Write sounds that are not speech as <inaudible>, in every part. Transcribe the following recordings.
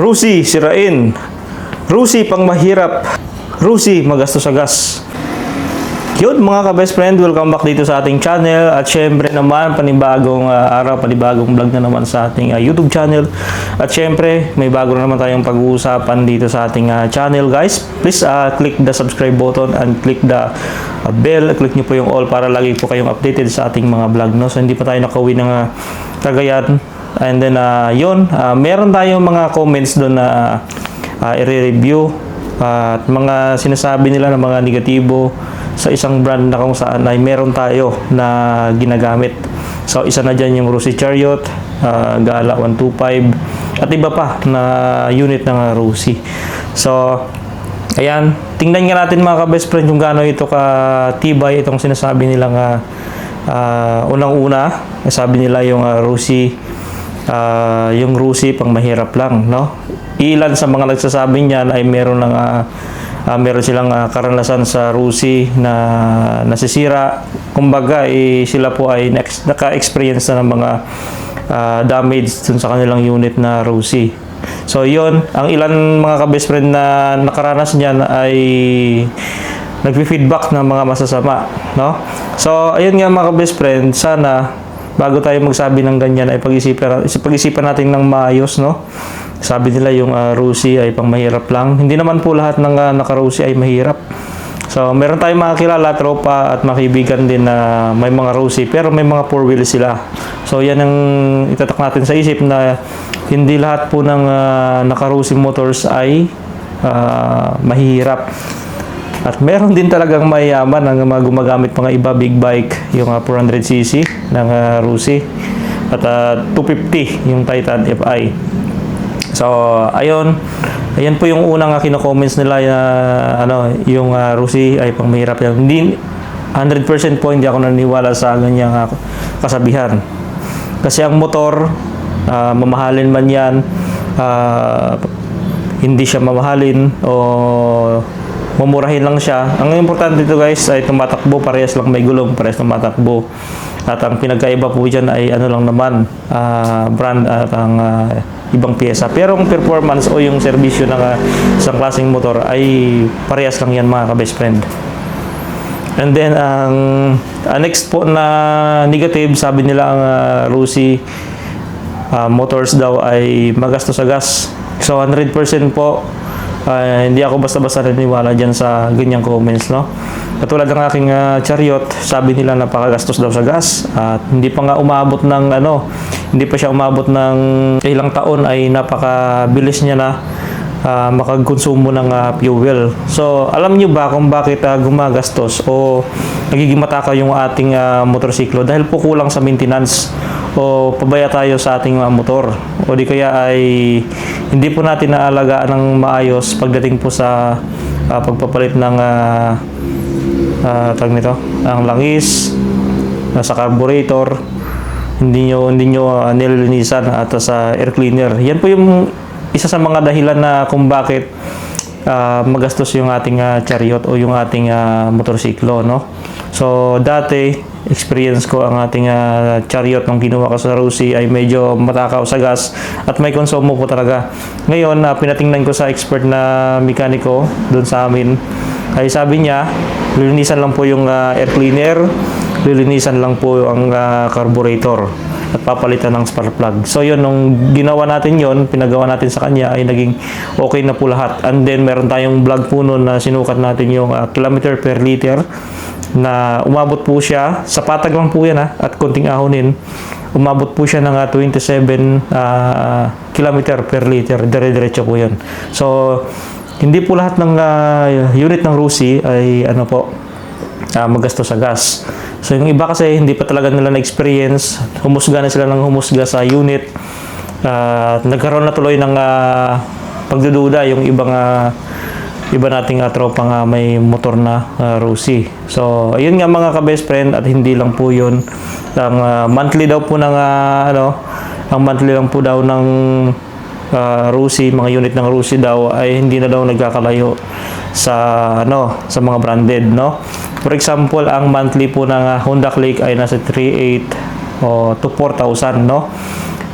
Rusi, sirain. Rusi, pang mahirap. Rusi, magastos sa gas. Yun mga ka-best friend, welcome back dito sa ating channel at syempre naman panibagong ah, araw, panibagong vlog na naman sa ating ah, YouTube channel at syempre may bago na naman tayong pag-uusapan dito sa ating ah, channel guys please ah, click the subscribe button and click the ah, bell, click nyo po yung all para lagi po kayong updated sa ating mga vlog no? so hindi pa tayo nakauwi ng ah, Cagayan and then ah, yun, ah, meron tayong mga comments doon na ah, i-review at mga sinasabi nila ng mga negatibo sa isang brand na kung saan ay meron tayo na ginagamit. So isa na dyan yung Rusi Chariot, ah, Gala 125 at iba pa na unit ng Rusi. So ayan, tingnan nga natin mga ka-best friend kung gaano ito ka tibay itong sinasabi nilang ah, ah, unang-una, sabi nila yung ah, Rusi ah, yung Rusi pang mahirap lang, no? Ilan sa mga nagsasabi niyan ay meron ng ah, ah, meron silang ah, karanasan sa Rusi na nasisira. Kumbaga, eh, sila po ay naka-experience na ng mga ah, damage dun sa kanilang unit na Rusi. So, yon ang ilan mga ka-best friend na nakaranas niyan ay nagfi-feedback ng mga masasama, no? So, ayun nga mga ka-best friend, sana bago tayo magsabi ng ganyan ay pag-isipan, pag-isipan natin ng maayos, no? Sabi nila yung uh, Rusi ay pang mahirap lang. Hindi naman po lahat ng uh, naka-Rusi ay mahirap. So, meron tayong mga kilala, tropa at makibigan din na may mga Rusi pero may mga four wheels sila. So, yan ang itatak natin sa isip na hindi lahat po ng uh, naka-Rusi motors ay uh, mahihirap. At meron din talagang mayaman ang mga gumagamit mga iba big bike, yung uh, 400cc ng uh, Rusi at uh, 250 yung Titan FI. So, ayun. Ayan po yung unang uh, kino-comments nila na ano, yung uh, Rusi ay pang mahirap yan. Hindi 100% po hindi ako naniniwala sa ganyang uh, kasabihan. Kasi ang motor, uh, mamahalin man yan, uh, hindi siya mamahalin o mumurahin lang siya. Ang importante dito guys ay tumatakbo, parehas lang may gulong, parehas tumatakbo. At ang pinagkaiba po dyan ay ano lang naman, ah, brand at ang ah, ibang pyesa. Pero ang performance o yung serbisyo ng ah, isang klaseng motor ay parehas lang yan mga ka-best friend. And then, ang ah, next po na negative, sabi nila ang ah, Rusi ah, motors daw ay magastos sa gas. So, 100% po, ah, hindi ako basta-basta naniniwala dyan sa ganyang comments, no? Katulad ng aking ah, chariot, sabi nila napakagastos daw sa gas at hindi pa nga umabot ng ano, hindi pa siya umabot ng ilang taon ay napakabilis niya na ah, makagkonsumo ng ah, fuel. So, alam niyo ba kung bakit ah, gumagastos o nagiging matakaw yung ating ah, motorsiklo? Dahil po kulang sa maintenance o pabaya tayo sa ating ah, motor. O di kaya ay hindi po natin naalagaan ng maayos pagdating po sa ah, pagpapalit ng ah, ah, tawag nito, ang langis, ah, sa carburetor, hindi nyo, hindi nyo ah, nililinisan at sa air cleaner. Yan po yung isa sa mga dahilan na kung bakit ah, magastos yung ating ah, chariot o yung ating ah, motorsiklo, no? So, dati, experience ko ang ating ah, chariot nung ginawa ko sa Rusi ay medyo matakaw sa gas at may konsumo po talaga. Ngayon, na pinatingnan ko sa expert na mekaniko doon sa amin, ay sabi niya, lilinisan lang po yung ah, air cleaner, lilinisan lang po ang ah, carburetor at papalitan ng spark plug. So yun, nung ginawa natin yon pinagawa natin sa kanya ay naging okay na po lahat. And then meron tayong vlog po noon na sinukat natin yung ah, kilometer per liter na umabot po siya, sa patag lang po yan ha, at konting ahonin, umabot po siya ng ah, 27 ah, kilometer per liter, dire-diretso po yan. So, hindi po lahat ng ah, unit ng Rusi ay ano po, ah, magasto sa gas. So yung iba kasi hindi pa talaga nila na-experience, humusga na sila ng humusga sa unit. At nagkaroon na tuloy ng ah, pagdududa yung ibang ah, iba nating uh, tropa nga may motor na ah, Rusi. So ayun nga mga ka-best friend at hindi lang po yun. Ang ah, monthly daw po ng ah, ano, ang monthly lang po daw ng uh, Rusi, mga unit ng Rusi daw ay hindi na daw nagkakalayo sa ano sa mga branded no for example ang monthly po ng uh, Honda Click ay nasa 3.8 o to 4,000 no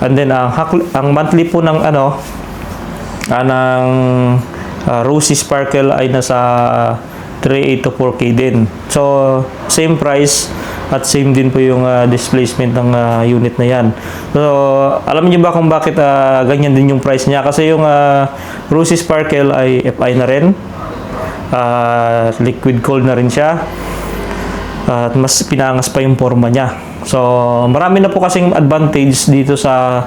and then ang hak- ang monthly po ng ano ah, ng ah, Rosy Sparkle ay nasa 3.8 to 4K din. So, same price at same din po yung ah, displacement ng ah, unit na yan. So, alam niyo ba kung bakit ah, ganyan din yung price niya? Kasi yung ah, Rosy Sparkle ay FI na rin. Ah, liquid cold na rin siya. At mas pinangas pa yung forma niya. So, marami na po kasing advantage dito sa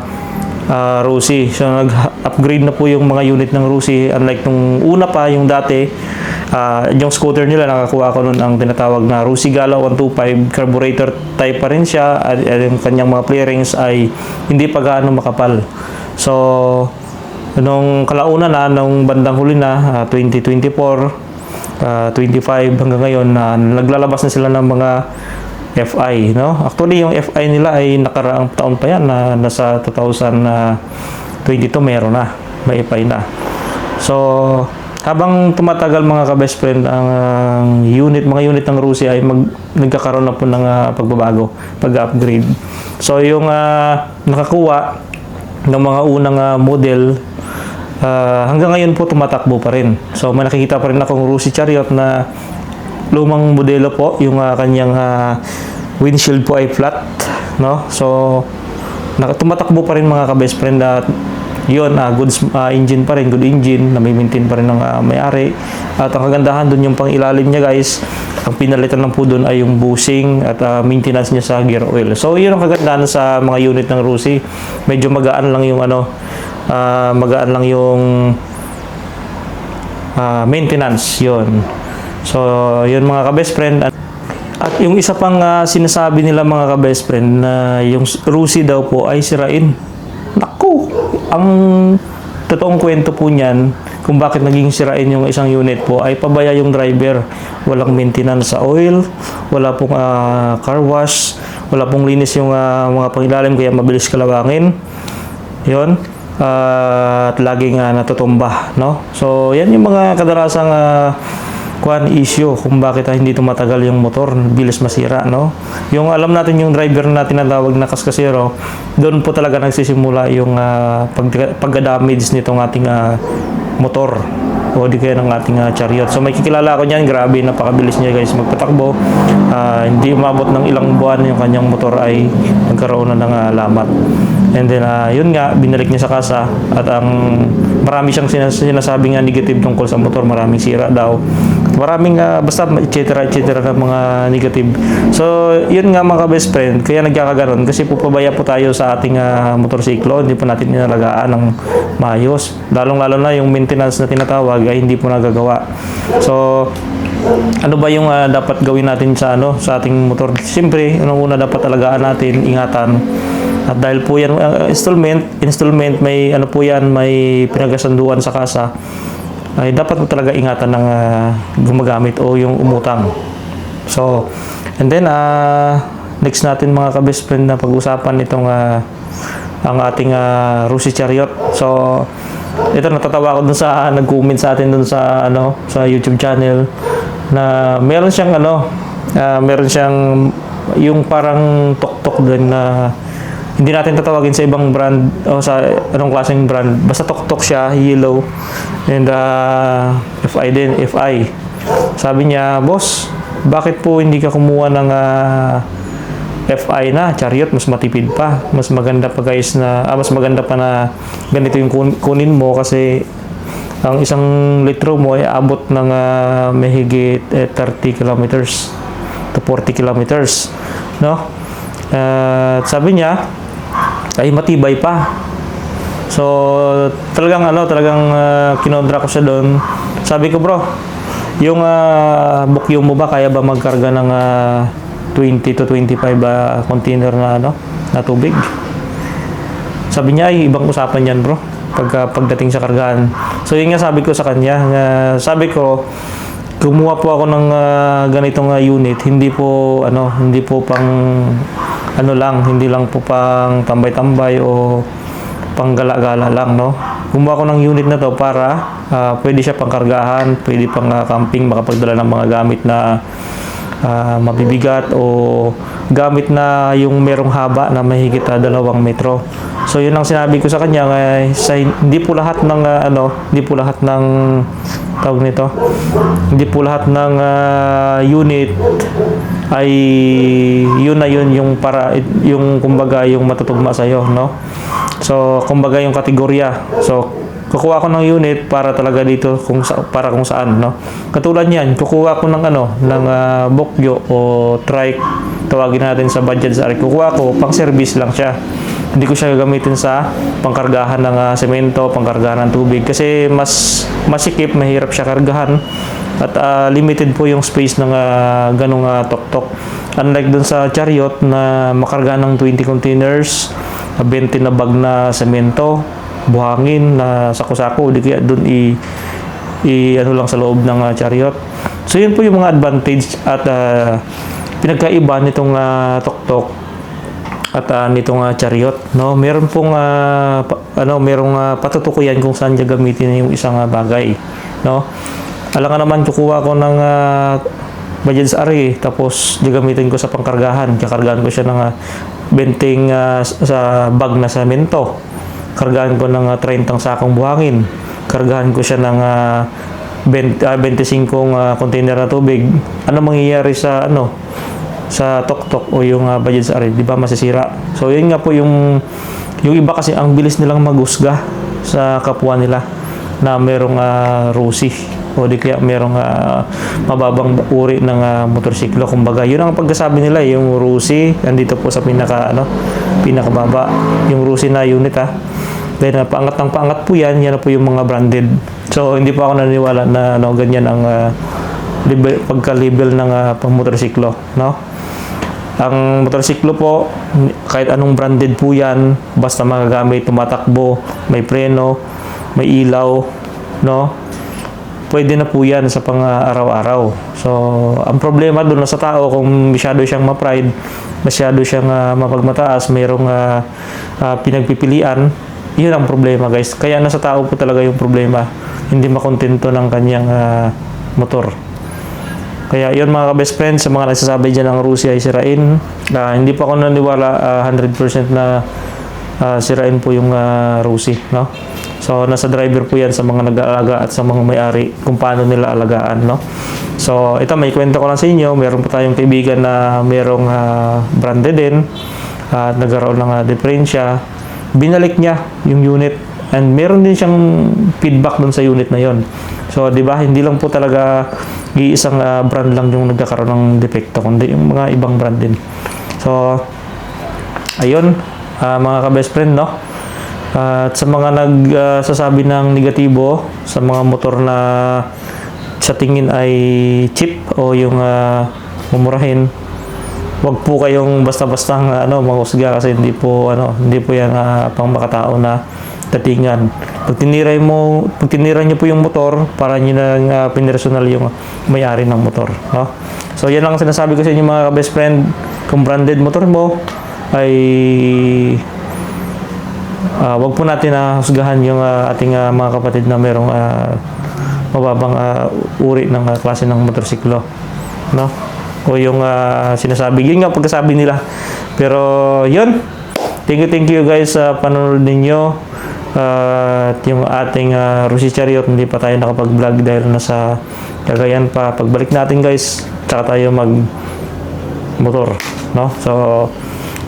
ah, Rusi. So, nag-upgrade na po yung mga unit ng Rusi. Unlike nung una pa, yung dati, ah, yung scooter nila, nakakuha ko nun ang tinatawag na Rusi Gala 125 carburetor type pa rin siya. At, at yung kanyang mga clearings ay hindi pa gaano makapal. So, nung kalauna na, nung bandang huli na, ah, 2024, ah, 25 hanggang ngayon na naglalabas na sila ng mga FI, no? Actually, yung FI nila ay nakaraang taon pa yan na nasa 2022 meron na, may FI na. So, habang tumatagal mga ka-best friend ang ah, unit, mga unit ng Rusi ay mag, nagkakaroon na po ng ah, pagbabago, pag-upgrade. So, yung ah, nakakuha ng mga unang ah, model Ah, hanggang ngayon po tumatakbo pa rin. So may nakikita pa rin akong Rusi Chariot na lumang modelo po, yung ah, kanyang ah, windshield po ay flat, no? So tumatakbo pa rin mga ka-best friend at yun, ah, good ah, engine pa rin, good engine, na may maintain pa rin ng ah, may-ari. At ang kagandahan dun yung pang ilalim niya guys, ang pinalitan lang po dun ay yung bushing at ah, maintenance niya sa gear oil. So yun ang kagandahan sa mga unit ng Rusi. Medyo magaan lang yung ano, ah, magaan lang yung ah, maintenance yon so yun mga ka-best friend. At, yung isa pang ah, sinasabi nila mga ka-best friend na yung Rusi daw po ay sirain naku ang totoong kwento po niyan kung bakit naging sirain yung isang unit po ay pabaya yung driver. Walang maintenance sa oil wala pong ah, car wash wala pong linis yung ah, mga pangilalim kaya mabilis kalawangin. Yon at laging uh, natutumba no? So yan yung mga kadalasang uh, kwan issue kung bakit ah, hindi tumatagal yung motor bilis masira no yung alam natin yung driver na tinatawag na kaskasero doon po talaga nagsisimula yung uh, pag pagka-damage nitong ating ah, motor o di kaya ng ating ah, chariot. So may kikilala ako niyan, grabe, napakabilis niya guys magpatakbo. Ah, hindi umabot ng ilang buwan yung kanyang motor ay nagkaroon na ng ah, lamat. And then, ah, yun nga, binalik niya sa kasa at ang marami siyang sinas- sinasabing nga negative tungkol sa motor, maraming sira daw. Maraming, ah, basta, etc. etc. na mga negative. So, yun nga mga best friend, kaya nagkakaganon kasi po pabaya po tayo sa ating ah, motorsiklo, hindi po natin inalagaan ng maayos. Lalong-lalo na yung maintenance na tinatawag ay hindi po nagagawa. So, ano ba yung ah, dapat gawin natin sa ano sa ating motor? Siyempre, unang-una dapat alagaan natin, ingatan. At dahil po yan ah, installment, installment may ano po yan, may pinagasanduan sa kasa. Ay dapat po talaga ingatan ng ah, gumagamit o yung umutang. So, and then ah next natin mga ka-best friend na pag-usapan itong ah, ang ating uh, Rusi Chariot. So, ito natatawa ako dun sa <laughs> nag-comment sa atin dun sa ano sa YouTube channel na meron siyang ano ah, meron siyang yung parang tok-tok din na hindi natin tatawagin sa ibang brand o sa anong klaseng brand basta tok-tok siya yellow and uh, FI din FI sabi niya boss bakit po hindi ka kumuha ng ah, FI na, chariot, mas matipid pa. Mas maganda pa guys na, ah, mas maganda pa na ganito yung kun- kunin mo kasi ang isang litro mo ay abot ng ah, mahigit eh, 30 kilometers to 40 kilometers. No? At sabi niya, ay matibay pa. So, talagang ano, talagang uh, kinondra ko siya doon. Sabi ko, bro, yung uh, bukyong mo ba kaya ba magkarga ng ah, 20 to 25 ah, container na ano, na tubig? Sabi niya ay ibang usapan yan, bro. Pagka pagdating sa kargaan. So, yun nga sabi ko sa kanya, na sabi ko, kumuha po ako ng ah, ganitong ah, unit, hindi po ano, hindi po pang ano lang, hindi lang po pang tambay-tambay o panggala-gala lang, no? Kumuha ko ng unit na to para ah, pwede siya pangkargahan, pwede pang ah, camping, makapagdala ng mga gamit na ah, mabibigat o gamit na yung merong haba na mahigit ah, dalawang metro. So yun ang sinabi ko sa kanya eh, sa hindi po lahat ng ah, ano, hindi po lahat ng tawag nito. Hindi po lahat ng ah, unit ay yun na yun yung para yung kumbaga yung matutugma sa iyo, no? So kumbaga yung kategorya. So kukuha ko ng unit para talaga dito kung sa, para kung saan, no? Katulad niyan, kukuha ko ng ano, ng ah, bokyo o trike tawagin natin sa budget sa kukuha ko pang service lang siya hindi ko siya gagamitin sa pangkargahan ng ah, semento, pangkargahan ng tubig kasi mas masikip, mahirap siya kargahan at ah, limited po yung space ng ah, ganong ah, tok-tok. Unlike dun sa chariot na makarga ng 20 containers, ah, 20 na bag na semento, buhangin na sako-sako, di kaya dun i, i ano lang sa loob ng ah, chariot. So yun po yung mga advantage at ah, pinagkaiba nitong ah, tok-tok at ah, nitong ah, chariot no meron pong ah, pa- ano merong uh, patutukuyan kung saan niya gamitin yung isang ah, bagay no alam nga naman kukuha ko ng uh, budget sa ari tapos gagamitin ko sa pangkargahan. Kakargahan ko siya ng ah, benting ah, sa bag na semento. Kargahan ko ng ah, 30 sakong buhangin. Kargahan ko siya ng ah, 20, ah, 25 ah, container na tubig. Ano mangyayari sa ano sa tok-tok o yung uh, budget sa ari, di ba masisira. So yun nga po yung yung iba kasi ang bilis nilang magusga sa kapwa nila na merong uh, rusi o di kaya merong ah, mababang uri ng ah, motorsiklo kumbaga yun ang pagkasabi nila yung rusi andito po sa pinaka ano pinakababa yung rusi na unit ha then uh, paangat ng paangat po yan yan na po yung mga branded so hindi pa ako naniniwala na ano ganyan ang ah, label, pagka-label ng uh, pang-motorsiklo, no? Ang motorsiklo po, kahit anong branded po yan, basta magagamit, tumatakbo, may preno, may ilaw, no? Pwede na po yan sa pang uh, araw-araw. So, ang problema doon sa tao, kung masyado siyang ma-pride, masyado siyang uh, mapagmataas, mayroong uh, uh, pinagpipilian, yun ang problema guys. Kaya nasa tao po talaga yung problema. Hindi makontento ng kanyang uh, motor. Kaya yun mga ka-best friends, sa mga nagsasabi dyan ng Russia ay sirain. ah, hindi pa ako naniwala ah, 100% na ah, sirain po yung uh, Rusi. No? So, nasa driver po yan sa mga nag-aalaga at sa mga may-ari kung paano nila alagaan. No? So, ito may kwento ko lang sa inyo. Meron pa tayong kaibigan na merong ah, branded din at nagkaroon ng uh, diferensya. Binalik niya yung unit and meron din siyang feedback dun sa unit na yon. So, di ba, hindi lang po talaga iisang ah, brand lang yung nagkakaroon ng depekto, kundi yung mga ibang brand din. So, ayun, ah, mga ka-best friend, no? At sa mga nagsasabi ng negatibo sa mga motor na sa tingin ay cheap o yung ah, mumurahin, wag po kayong basta-basta ano manghusga kasi hindi po ano hindi po yan ah, pang makatao na datingan. Pag tinira mo pag tinira niyo po yung motor, para niyo na uh, pinersonal yung may-ari ng motor, no? So yan lang ang sinasabi ko sa inyo mga best friend, kung branded motor mo ay ah, wag po natin na husgahan yung ah, ating ah, mga kapatid na merong ah, mababang ah, uri ng ah, klase ng motorsiklo, no? O yung ah, sinasabi, yun nga pagkasabi nila. Pero yun, thank you, thank you guys sa panonood ninyo. Ah, at yung ating uh, Rusi Chariot, hindi pa tayo nakapag-vlog dahil nasa Cagayan pa. Pagbalik natin guys, tsaka tayo mag motor, no? So,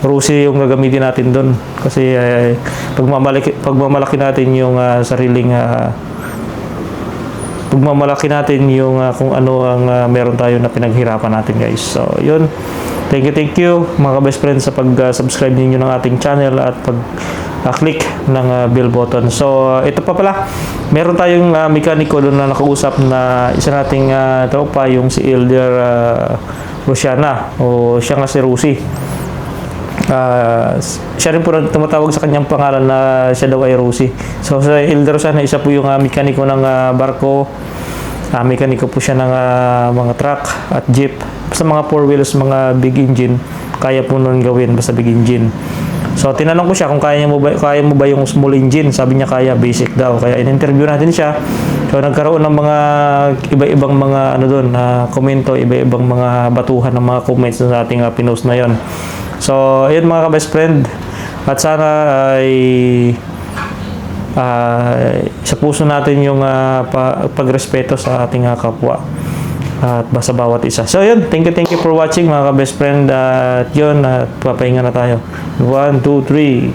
Rusi yung gagamitin natin doon kasi uh, pagmamalaki pagmamalaki natin yung ah, sariling ah, pagmamalaki natin yung ah, kung ano ang ah, meron tayo na pinaghirapan natin guys. So, yun. Thank you, thank you mga best friends sa pag-subscribe ninyo ng ating channel at pag-click ng ah, bell button. So, ah, ito pa pala. Meron tayong ah, mekaniko doon na nakausap na isa nating ah, tropa, yung si Elder ah, Rosiana o siya nga si Rusi. Ah, siya rin po tumatawag sa kanyang pangalan na siya daw ay Rosie. So sa Elder Rosana, isa po yung ah, mekaniko ng ah, barko. Ah, mekaniko po siya ng ah, mga truck at jeep. Sa mga four wheels, mga big engine, kaya po nun gawin basta big engine. So tinanong ko siya kung kaya mo ba kaya mo ba yung small engine. Sabi niya kaya basic daw. Kaya in-interview natin siya. So nagkaroon ng mga iba-ibang mga ano doon na komento, iba-ibang mga batuhan ng mga comments sa ating uh, pinost na 'yon. So, ayun mga ka-best friend. At sana ay ah, sa puso natin yung pa- pagrespeto sa ating ah, kapwa at basta bawat isa. So yun, thank you, thank you for watching mga ka-best friend. At yun, at papahinga na tayo. One, two, three.